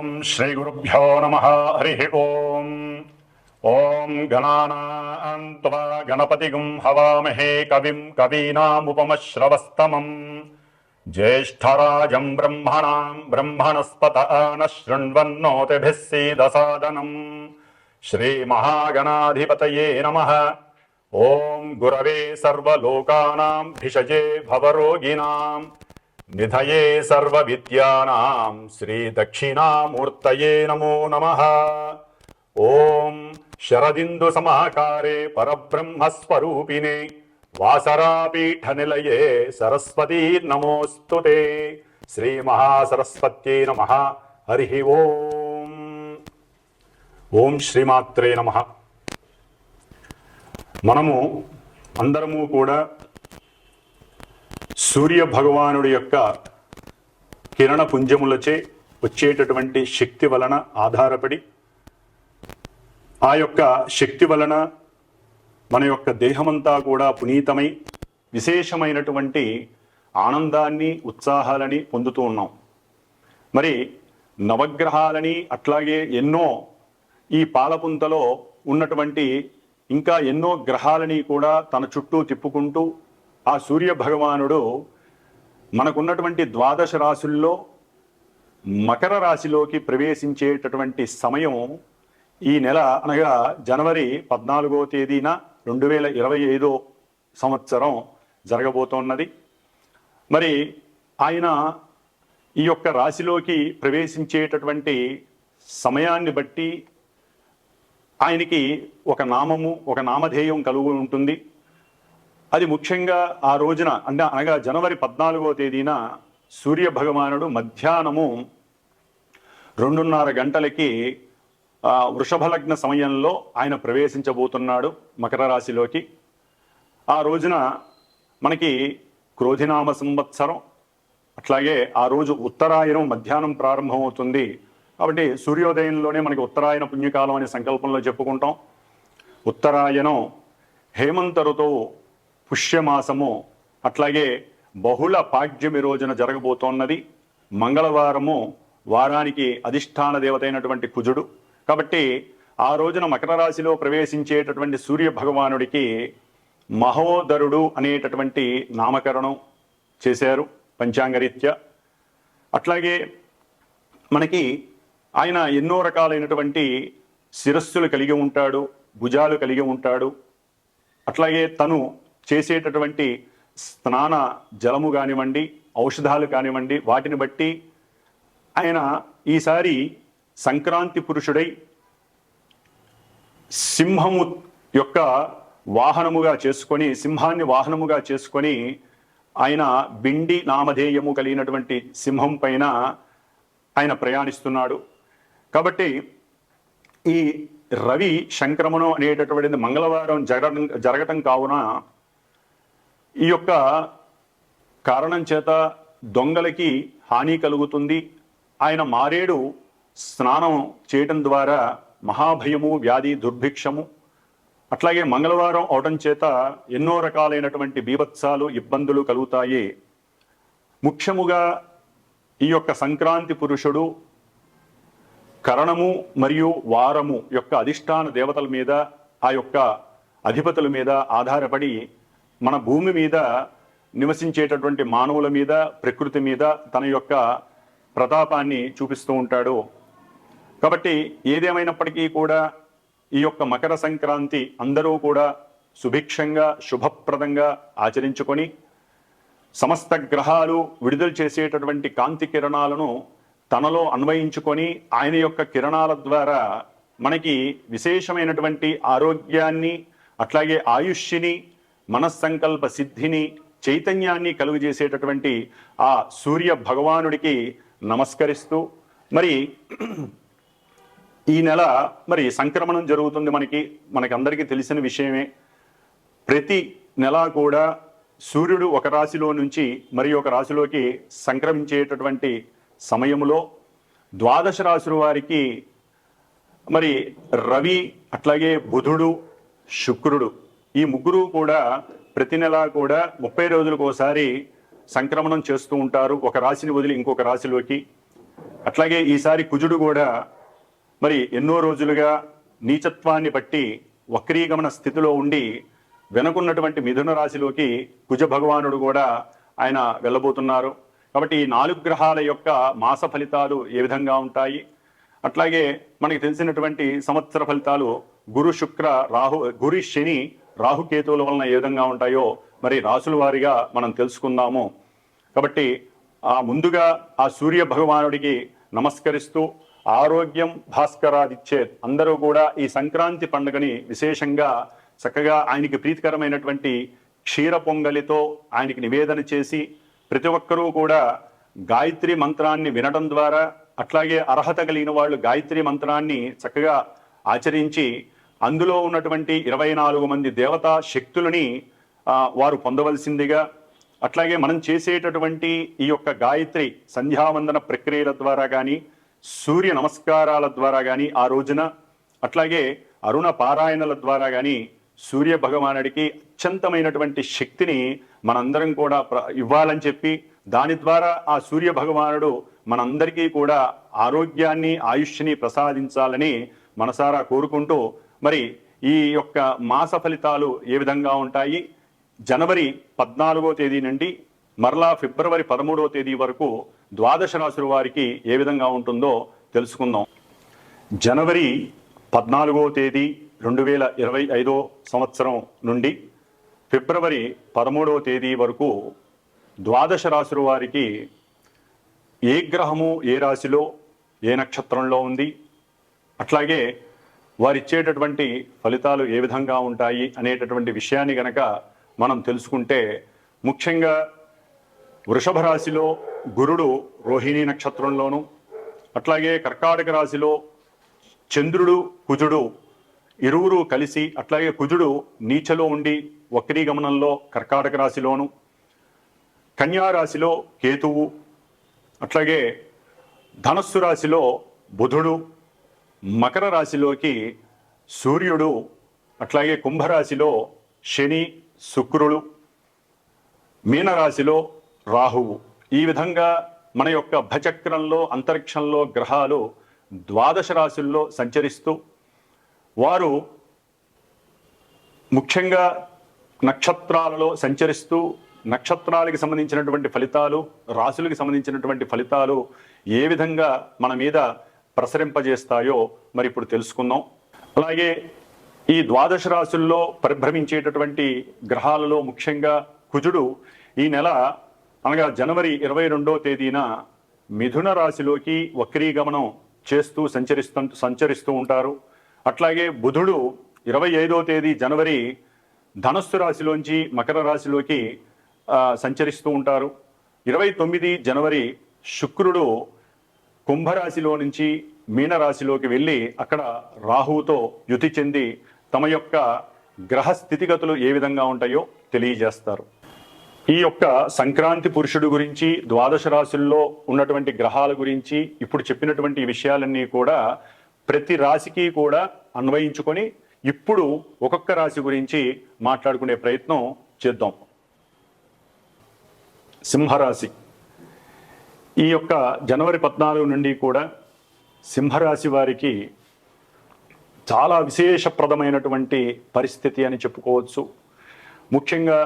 ॐ श्रीगुरुभ्यो नमः हरिः ओम्। ॐ गणानान्त्वा गणपतिगुं हवामहे कविं कवीनामुपमश्रवस्तमम्। ज्येष्ठराजम् ब्रह्मणाम् ब्रह्मणस्पत न शृण्वन्नोतिभिः सीदसादनम्। श्रीमहागणाधिपतये नमः। ॐ गुरवे सर्वलोकानाम् भिषजे भवरोगिणाम्। నిధయే సర్వ విద్యానాం శ్రీ దక్షిణామూర్తయే నమో నమ ఓం శరదిందు సమాకారే పరబ్రహ్మస్వరూపిణే వాసరాపీఠ నిలయే సరస్వతీ నమోస్తు శ్రీ మహాసరస్వత్యై నమ హరి ఓం ఓం శ్రీమాత్రే నమ మనము అందరము కూడా సూర్య భగవానుడి యొక్క కిరణ పుంజములచే వచ్చేటటువంటి శక్తి వలన ఆధారపడి ఆ యొక్క శక్తి వలన మన యొక్క దేహమంతా కూడా పునీతమై విశేషమైనటువంటి ఆనందాన్ని ఉత్సాహాలని పొందుతూ ఉన్నాం. మరి నవగ్రహాలని అట్లాగే ఎన్నో ఈ పాలపుంతలో ఉన్నటువంటి ఇంకా ఎన్నో గ్రహాలని కూడా తన చుట్టూ తిప్పుకుంటూ ఆ సూర్య భగవానుడు మనకున్నటువంటి ద్వాదశ రాశుల్లో మకర రాశిలోకి ప్రవేశించేటటువంటి సమయం ఈ నెల అనగా జనవరి పద్నాలుగో తేదీన రెండు వేల ఇరవై ఐదో సంవత్సరం జరగబోతోన్నది. మరి ఆయన ఈ యొక్క రాశిలోకి ప్రవేశించేటటువంటి సమయాన్ని బట్టి ఆయనకి ఒక నామము ఒక నామధేయం కలుగు ఉంటుంది అది ముఖ్యంగా ఆ రోజున అంటే అనగా జనవరి పద్నాలుగో తేదీన సూర్య భగవానుడు మధ్యాహ్నము రెండున్నర గంటలకి వృషభలగ్న వృషభ లగ్న సమయంలో ఆయన ప్రవేశించబోతున్నాడు మకర రాశిలోకి. ఆ రోజున మనకి క్రోధినామ సంవత్సరం అట్లాగే ఆ రోజు ఉత్తరాయణం మధ్యాహ్నం ప్రారంభమవుతుంది. కాబట్టి సూర్యోదయంలోనే మనకి ఉత్తరాయణ పుణ్యకాలం అనే సంకల్పంలో చెప్పుకుంటాం. ఉత్తరాయణం హేమంత ఋతువు పుష్యమాసము. అట్లాగే బహుళ పాడ్యమి రోజున జరగబోతోన్నది. మంగళవారము వారానికి అధిష్టాన దేవత అయినటువంటి కుజుడు. కాబట్టి ఆ రోజున మకర రాశిలో ప్రవేశించేటటువంటి సూర్య భగవానుడికి మహోదరుడు అనేటటువంటి నామకరణం చేశారు పంచాంగరీత్యా. అట్లాగే మనకి ఆయన ఎన్నో రకాలైనటువంటి శిరస్సులు కలిగి ఉంటాడు భుజాలు కలిగి ఉంటాడు. అట్లాగే తను చేసేటటువంటి స్నాన జలము కానివ్వండి ఔషధాలు కానివ్వండి వాటిని బట్టి ఆయన ఈసారి సంక్రాంతి పురుషుడై సింహము యొక్క వాహనముగా చేసుకొని సింహాన్ని వాహనముగా చేసుకొని ఆయన బిండి నామధేయము కలిగినటువంటి సింహం పైన ఆయన ప్రయాణిస్తున్నాడు. కాబట్టి ఈ రవి సంక్రమణం అనేటటువంటిది మంగళవారం జరగడం జరగటం కావున ఈ యొక్క కారణం చేత దొంగలకి హాని కలుగుతుంది. ఆయన మారేడు స్నానం చేయటం ద్వారా మహాభయము వ్యాధి దుర్భిక్షము అట్లాగే మంగళవారం అవటం చేత ఎన్నో రకాలైనటువంటి బీభత్సాలు ఇబ్బందులు కలుగుతాయి. ముఖ్యముగా ఈ యొక్క సంక్రాంతి పురుషుడు కరణము మరియు వారము యొక్క అధిష్టాన దేవతల మీద ఆ యొక్క అధిపతుల మీద ఆధారపడి మన భూమి మీద నివసించేటటువంటి మానవుల మీద ప్రకృతి మీద తన యొక్క ప్రతాపాన్ని చూపిస్తూ ఉంటాడు. కాబట్టి ఏదేమైనప్పటికీ కూడా ఈ యొక్క మకర సంక్రాంతి అందరూ కూడా సుభిక్షంగా శుభప్రదంగా ఆచరించుకొని సమస్త గ్రహాలు విడుదల చేసేటటువంటి కాంతి కిరణాలను తనలో అన్వయించుకొని ఆయన యొక్క కిరణాల ద్వారా మనకి విశేషమైనటువంటి ఆరోగ్యాన్ని అట్లాగే ఆయుష్ని మనస్సంకల్ప సిద్ధిని చైతన్యాన్ని కలుగజేసేటటువంటి ఆ సూర్య భగవానుడికి నమస్కరిస్తూ మరి ఈ నెల మరి సంక్రమణం జరుగుతుంది మనకి మనకందరికీ తెలిసిన విషయమే. ప్రతి నెల కూడా సూర్యుడు ఒక రాశిలో నుంచి మరి ఒక రాశిలోకి సంక్రమించేటటువంటి సమయంలో ద్వాదశ రాశుల వారికి మరి రవి అట్లాగే బుధుడు శుక్రుడు ఈ ముగ్గురు కూడా ప్రతి నెల కూడా ముప్పై రోజులకు ఒకసారి సంక్రమణం చేస్తూ ఉంటారు. ఒక రాశిని వదిలి ఇంకొక రాశిలోకి. అట్లాగే ఈసారి కుజుడు కూడా మరి ఎన్నో రోజులుగా నీచత్వాన్ని బట్టి వక్రీగమన స్థితిలో ఉండి వెనుకున్నటువంటి మిథున రాశిలోకి కుజ భగవానుడు కూడా ఆయన వెళ్ళబోతున్నారు. కాబట్టి ఈ నాలుగు గ్రహాల యొక్క మాస ఫలితాలు ఏ విధంగా ఉంటాయి? అట్లాగే మనకి తెలిసినటువంటి సంవత్సర ఫలితాలు గురు శుక్ర రాహు గురు శని రాహుకేతువుల వలన ఏ విధంగా ఉంటాయో మరి రాసుల వారిగా మనం తెలుసుకుందాము. కాబట్టి ఆ ముందుగా ఆ సూర్య భగవానుడికి నమస్కరిస్తూ ఆరోగ్యం భాస్కరాదిచ్చేత్ అందరూ కూడా ఈ సంక్రాంతి పండుగని విశేషంగా చక్కగా ఆయనకి ప్రీతికరమైనటువంటి క్షీర పొంగలితో ఆయనకి నివేదన చేసి ప్రతి ఒక్కరూ కూడా గాయత్రి మంత్రాన్ని వినడం ద్వారా అట్లాగే అర్హత కలిగిన వాళ్ళు గాయత్రి మంత్రాన్ని చక్కగా ఆచరించి అందులో ఉన్నటువంటి ఇరవై నాలుగు మంది దేవతా శక్తులని వారు పొందవలసిందిగా అట్లాగే మనం చేసేటటువంటి ఈ యొక్క గాయత్రి సంధ్యావందన ప్రక్రియల ద్వారా కానీ సూర్య నమస్కారాల ద్వారా కానీ ఆ రోజున అట్లాగే అరుణ పారాయణల ద్వారా కానీ సూర్య భగవానుడికి అత్యంతమైనటువంటి శక్తిని మనందరం కూడా ప్ర- ఇవ్వాలని చెప్పి దాని ద్వారా ఆ సూర్య భగవానుడు మనందరికీ కూడా ఆరోగ్యాన్ని ఆయుష్ని ప్రసాదించాలని మనసారా కోరుకుంటూ మరి ఈ యొక్క మాస ఫలితాలు ఏ విధంగా ఉంటాయి? జనవరి పద్నాలుగో తేదీ నుండి మరలా ఫిబ్రవరి పదమూడవ తేదీ వరకు ద్వాదశ రాశుల వారికి ఏ విధంగా ఉంటుందో తెలుసుకుందాం. జనవరి పద్నాలుగో తేదీ రెండు వేల ఇరవై ఐదో సంవత్సరం నుండి ఫిబ్రవరి పదమూడవ తేదీ వరకు ద్వాదశ రాశుల వారికి ఏ గ్రహము ఏ రాశిలో ఏ నక్షత్రంలో ఉంది? అట్లాగే వారు ఇచ్చేటటువంటి ఫలితాలు ఏ విధంగా ఉంటాయి అనేటటువంటి విషయాన్ని గనక మనం తెలుసుకుంటే ముఖ్యంగా వృషభ రాశిలో గురుడు రోహిణీ నక్షత్రంలోను అట్లాగే కర్కాటక రాశిలో చంద్రుడు కుజుడు ఇరువురు కలిసి అట్లాగే కుజుడు నీచలో ఉండి వక్రీగమనంలో కర్కాటక రాశిలోను కన్యా రాశిలో కేతువు అట్లాగే ధనస్సు రాశిలో బుధుడు మకర రాశిలోకి సూర్యుడు అట్లాగే కుంభరాశిలో శని శుక్రుడు మీనరాశిలో రాహువు. ఈ విధంగా మన యొక్క భచక్రంలో అంతరిక్షంలో గ్రహాలు ద్వాదశ రాశుల్లో సంచరిస్తూ వారు ముఖ్యంగా నక్షత్రాలలో సంచరిస్తూ నక్షత్రాలకి సంబంధించినటువంటి ఫలితాలు రాశులకు సంబంధించినటువంటి ఫలితాలు ఏ విధంగా మన మీద ప్రసరింపజేస్తాయో మరి ఇప్పుడు తెలుసుకుందాం. అలాగే ఈ ద్వాదశ రాశుల్లో పరిభ్రమించేటటువంటి గ్రహాలలో ముఖ్యంగా కుజుడు ఈ నెల అనగా జనవరి ఇరవై రెండో తేదీన మిథున రాశిలోకి వక్రీగమనం చేస్తూ సంచరిస్తూ సంచరిస్తూ ఉంటారు. అట్లాగే బుధుడు ఇరవై ఐదో తేదీ జనవరి ధనస్సు రాశిలోంచి మకర రాశిలోకి సంచరిస్తూ ఉంటారు. ఇరవై తొమ్మిది జనవరి శుక్రుడు కుంభరాశిలో నుంచి మీనరాశిలోకి వెళ్ళి అక్కడ రాహువుతో యుతి చెంది తమ యొక్క గ్రహ స్థితిగతులు ఏ విధంగా ఉంటాయో తెలియజేస్తారు. ఈ యొక్క సంక్రాంతి పురుషుడు గురించి ద్వాదశ రాశుల్లో ఉన్నటువంటి గ్రహాల గురించి ఇప్పుడు చెప్పినటువంటి విషయాలన్నీ కూడా ప్రతి రాశికి కూడా అన్వయించుకొని ఇప్పుడు ఒక్కొక్క రాశి గురించి మాట్లాడుకునే ప్రయత్నం చేద్దాం. సింహరాశి ఈ యొక్క జనవరి పద్నాలుగు నుండి కూడా సింహరాశి వారికి చాలా విశేషప్రదమైనటువంటి పరిస్థితి అని చెప్పుకోవచ్చు. ముఖ్యంగా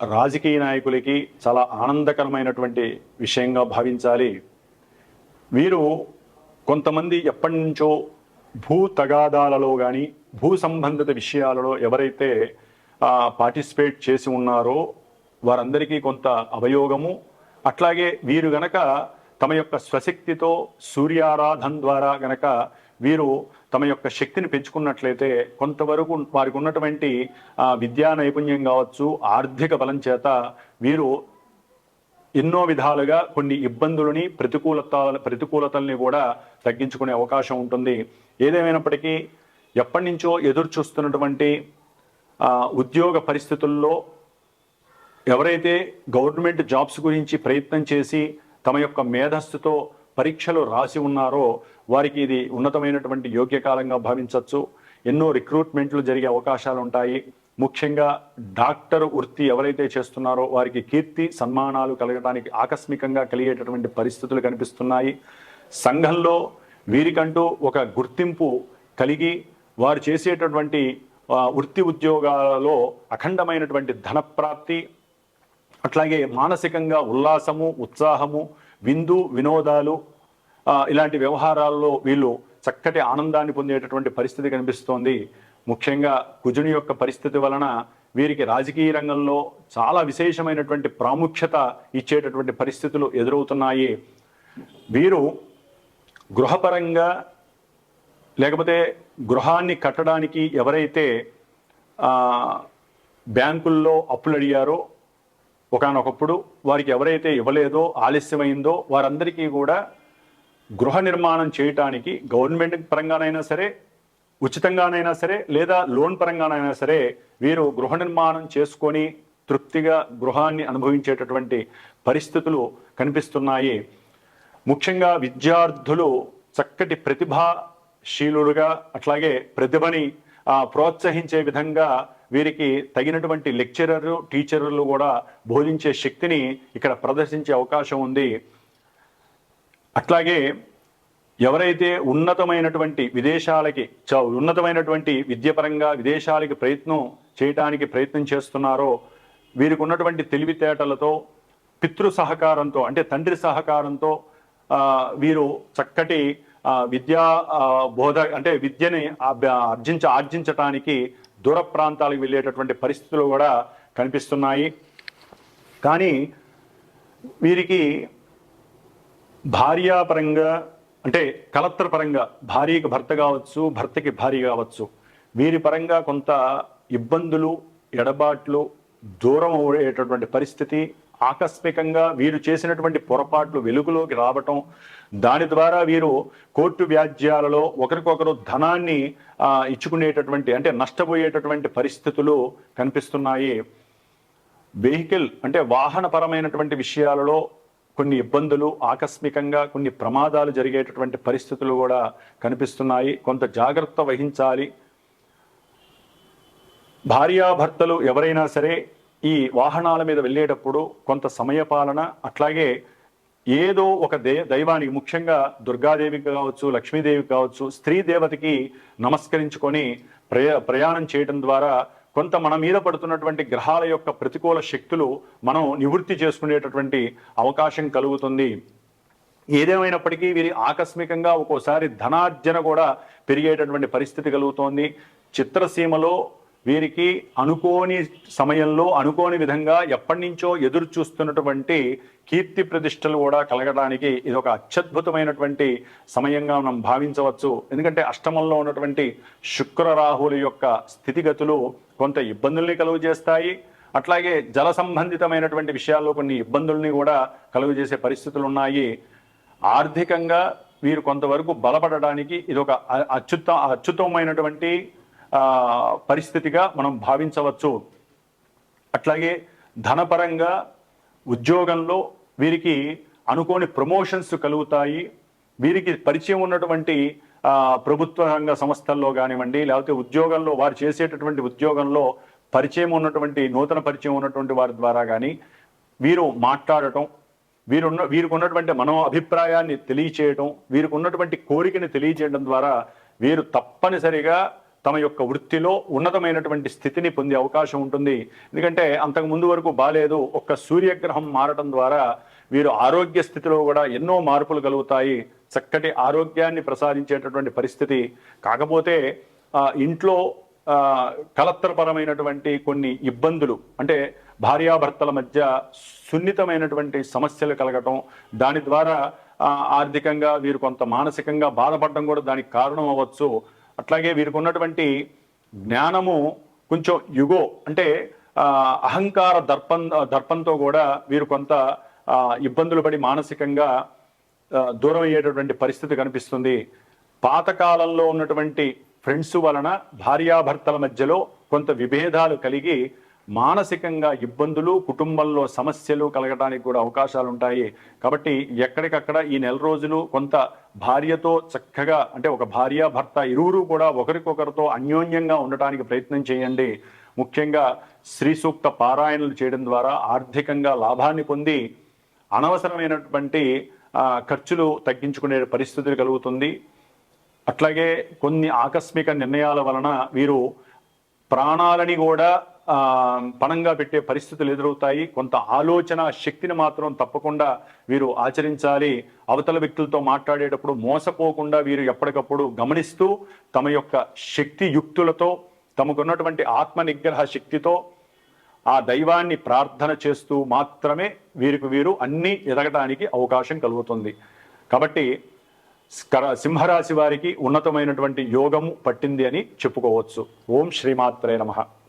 రాజకీయ నాయకులకి చాలా ఆనందకరమైనటువంటి విషయంగా భావించాలి. వీరు కొంతమంది ఎప్పటి నుంచో భూ తగాదాలలో కానీ భూ సంబంధిత విషయాలలో ఎవరైతే పార్టిసిపేట్ చేసి ఉన్నారో వారందరికీ కొంత అవయోగము అట్లాగే వీరు గనక తమ యొక్క స్వశక్తితో సూర్యారాధన ద్వారా గనక వీరు తమ యొక్క శక్తిని పెంచుకున్నట్లయితే కొంతవరకు వారికి ఉన్నటువంటి విద్యా నైపుణ్యం కావచ్చు ఆర్థిక బలం చేత వీరు ఎన్నో విధాలుగా కొన్ని ఇబ్బందులని ప్రతికూలత ప్రతికూలతల్ని కూడా తగ్గించుకునే అవకాశం ఉంటుంది. ఏదేమైనప్పటికీ ఎప్పటి నుంచో ఎదురు చూస్తున్నటువంటి ఉద్యోగ పరిస్థితుల్లో ఎవరైతే గవర్నమెంట్ జాబ్స్ గురించి ప్రయత్నం చేసి తమ యొక్క మేధస్సుతో పరీక్షలు రాసి ఉన్నారో వారికి ఇది ఉన్నతమైనటువంటి యోగ్యకాలంగా భావించవచ్చు. ఎన్నో రిక్రూట్మెంట్లు జరిగే అవకాశాలు ఉంటాయి. ముఖ్యంగా డాక్టర్ వృత్తి ఎవరైతే చేస్తున్నారో వారికి కీర్తి సన్మానాలు కలగడానికి ఆకస్మికంగా కలిగేటటువంటి పరిస్థితులు కనిపిస్తున్నాయి. సంఘంలో వీరికంటూ ఒక గుర్తింపు కలిగి వారు చేసేటటువంటి వృత్తి ఉద్యోగాలలో అఖండమైనటువంటి ధనప్రాప్తి అట్లాగే మానసికంగా ఉల్లాసము ఉత్సాహము విందు వినోదాలు ఇలాంటి వ్యవహారాల్లో వీళ్ళు చక్కటి ఆనందాన్ని పొందేటటువంటి పరిస్థితి కనిపిస్తోంది. ముఖ్యంగా కుజుని యొక్క పరిస్థితి వలన వీరికి రాజకీయ రంగంలో చాలా విశేషమైనటువంటి ప్రాముఖ్యత ఇచ్చేటటువంటి పరిస్థితులు ఎదురవుతున్నాయి. వీరు గృహపరంగా లేకపోతే గృహాన్ని కట్టడానికి ఎవరైతే బ్యాంకుల్లో అప్పులు అడిగారో ఒకనొకప్పుడు వారికి ఎవరైతే ఇవ్వలేదో ఆలస్యమైందో వారందరికీ కూడా గృహ నిర్మాణం చేయటానికి గవర్నమెంట్ పరంగానైనా సరే ఉచితంగానైనా సరే లేదా లోన్ పరంగానైనా సరే వీరు గృహ నిర్మాణం చేసుకొని తృప్తిగా గృహాన్ని అనుభవించేటటువంటి పరిస్థితులు కనిపిస్తున్నాయి. ముఖ్యంగా విద్యార్థులు చక్కటి ప్రతిభాశీలుడుగా అట్లాగే ప్రతిభని ప్రోత్సహించే విధంగా వీరికి తగినటువంటి లెక్చరర్లు టీచర్లు కూడా బోధించే శక్తిని ఇక్కడ ప్రదర్శించే అవకాశం ఉంది. అట్లాగే ఎవరైతే ఉన్నతమైనటువంటి విదేశాలకి చ- ఉన్నతమైనటువంటి విద్యపరంగా విదేశాలకి ప్రయత్నం చేయటానికి ప్రయత్నం చేస్తున్నారో వీరికి ఉన్నటువంటి తెలివితేటలతో పితృ సహకారంతో అంటే తండ్రి సహకారంతో వీరు చక్కటి విద్యా బోధ అంటే విద్యని అభ్య- ఆర్జించ ఆర్జించటానికి దూర ప్రాంతాలకు వెళ్ళేటటువంటి పరిస్థితులు కూడా కనిపిస్తున్నాయి. కానీ వీరికి భార్యాపరంగా అంటే కలత్ర పరంగా భార్యకి భర్త కావచ్చు భర్తకి భార్య కావచ్చు వీరి పరంగా కొంత ఇబ్బందులు ఎడబాట్లు దూరం అయ్యేటటువంటి పరిస్థితి ఆకస్మికంగా వీరు చేసినటువంటి పొరపాట్లు వెలుగులోకి రావటం దాని ద్వారా వీరు కోర్టు వ్యాజ్యాలలో ఒకరికొకరు ధనాన్ని ఇచ్చుకునేటటువంటి అంటే నష్టపోయేటటువంటి పరిస్థితులు కనిపిస్తున్నాయి. వెహికల్ అంటే వాహనపరమైనటువంటి విషయాలలో కొన్ని ఇబ్బందులు ఆకస్మికంగా కొన్ని ప్రమాదాలు జరిగేటటువంటి పరిస్థితులు కూడా కనిపిస్తున్నాయి. కొంత జాగ్రత్త వహించాలి. భార్యాభర్తలు ఎవరైనా సరే ఈ వాహనాల మీద వెళ్ళేటప్పుడు కొంత సమయపాలన అట్లాగే ఏదో ఒక దే దైవానికి ముఖ్యంగా దుర్గాదేవికి కావచ్చు లక్ష్మీదేవికి కావచ్చు స్త్రీ దేవతకి నమస్కరించుకొని ప్రయా ప్రయాణం చేయడం ద్వారా కొంత మన మీద పడుతున్నటువంటి గ్రహాల యొక్క ప్రతికూల శక్తులు మనం నివృత్తి చేసుకునేటటువంటి అవకాశం కలుగుతుంది. ఏదేమైనప్పటికీ వీరి ఆకస్మికంగా ఒక్కోసారి ధనార్జన కూడా పెరిగేటటువంటి పరిస్థితి కలుగుతోంది. చిత్రసీమలో వీరికి అనుకోని సమయంలో అనుకోని విధంగా ఎప్పటి నుంచో ఎదురు చూస్తున్నటువంటి కీర్తి ప్రతిష్టలు కూడా కలగడానికి ఇది ఒక అత్యద్భుతమైనటువంటి సమయంగా మనం భావించవచ్చు. ఎందుకంటే అష్టమంలో ఉన్నటువంటి శుక్ర రాహుల యొక్క స్థితిగతులు కొంత ఇబ్బందుల్ని కలుగు చేస్తాయి. అట్లాగే జల సంబంధితమైనటువంటి విషయాల్లో కొన్ని ఇబ్బందుల్ని కూడా కలుగు చేసే పరిస్థితులు ఉన్నాయి. ఆర్థికంగా వీరు కొంతవరకు బలపడడానికి ఇది ఒక అత్యుత్త అత్యుత్తమైనటువంటి పరిస్థితిగా మనం భావించవచ్చు. అట్లాగే ధనపరంగా ఉద్యోగంలో వీరికి అనుకోని ప్రమోషన్స్ కలుగుతాయి. వీరికి పరిచయం ఉన్నటువంటి ప్రభుత్వ రంగ సంస్థల్లో కానివ్వండి లేకపోతే ఉద్యోగంలో వారు చేసేటటువంటి ఉద్యోగంలో పరిచయం ఉన్నటువంటి నూతన పరిచయం ఉన్నటువంటి వారి ద్వారా కానీ వీరు మాట్లాడటం వీరున్న వీరికి ఉన్నటువంటి మనో అభిప్రాయాన్ని తెలియచేయడం వీరికి ఉన్నటువంటి కోరికని తెలియచేయడం ద్వారా వీరు తప్పనిసరిగా తమ యొక్క వృత్తిలో ఉన్నతమైనటువంటి స్థితిని పొందే అవకాశం ఉంటుంది. ఎందుకంటే అంతకు ముందు వరకు బాలేదు. ఒక్క సూర్యగ్రహం మారటం ద్వారా వీరు ఆరోగ్య స్థితిలో కూడా ఎన్నో మార్పులు కలుగుతాయి. చక్కటి ఆరోగ్యాన్ని ప్రసాదించేటటువంటి పరిస్థితి. కాకపోతే ఇంట్లో కలత్తరపరమైనటువంటి కలత్రపరమైనటువంటి కొన్ని ఇబ్బందులు అంటే భార్యాభర్తల మధ్య సున్నితమైనటువంటి సమస్యలు కలగటం దాని ద్వారా ఆర్థికంగా వీరు కొంత మానసికంగా బాధపడడం కూడా దానికి కారణం అవ్వచ్చు. అట్లాగే వీరికి ఉన్నటువంటి జ్ఞానము కొంచెం యుగో అంటే అహంకార దర్పం దర్పంతో కూడా వీరు కొంత ఇబ్బందులు పడి మానసికంగా దూరం అయ్యేటటువంటి పరిస్థితి కనిపిస్తుంది. పాతకాలంలో ఉన్నటువంటి ఫ్రెండ్స్ వలన భార్యాభర్తల మధ్యలో కొంత విభేదాలు కలిగి మానసికంగా ఇబ్బందులు కుటుంబంలో సమస్యలు కలగడానికి కూడా అవకాశాలు ఉంటాయి కాబట్టి ఎక్కడికక్కడ ఈ నెల రోజులు కొంత భార్యతో చక్కగా అంటే ఒక భార్య భర్త ఇరువురు కూడా ఒకరికొకరితో అన్యోన్యంగా ఉండటానికి ప్రయత్నం చేయండి. ముఖ్యంగా శ్రీ సూక్త పారాయణలు చేయడం ద్వారా ఆర్థికంగా లాభాన్ని పొంది అనవసరమైనటువంటి ఖర్చులు తగ్గించుకునే పరిస్థితులు కలుగుతుంది. అట్లాగే కొన్ని ఆకస్మిక నిర్ణయాల వలన వీరు ప్రాణాలని కూడా పణంగా పెట్టే పరిస్థితులు ఎదురవుతాయి. కొంత ఆలోచన శక్తిని మాత్రం తప్పకుండా వీరు ఆచరించాలి. అవతల వ్యక్తులతో మాట్లాడేటప్పుడు మోసపోకుండా వీరు ఎప్పటికప్పుడు గమనిస్తూ తమ యొక్క శక్తి యుక్తులతో తమకున్నటువంటి ఆత్మ నిగ్రహ శక్తితో ఆ దైవాన్ని ప్రార్థన చేస్తూ మాత్రమే వీరికి వీరు అన్నీ ఎదగడానికి అవకాశం కలుగుతుంది. కాబట్టి సింహరాశి వారికి ఉన్నతమైనటువంటి యోగము పట్టింది అని చెప్పుకోవచ్చు. ఓం శ్రీమాత్రే నమః.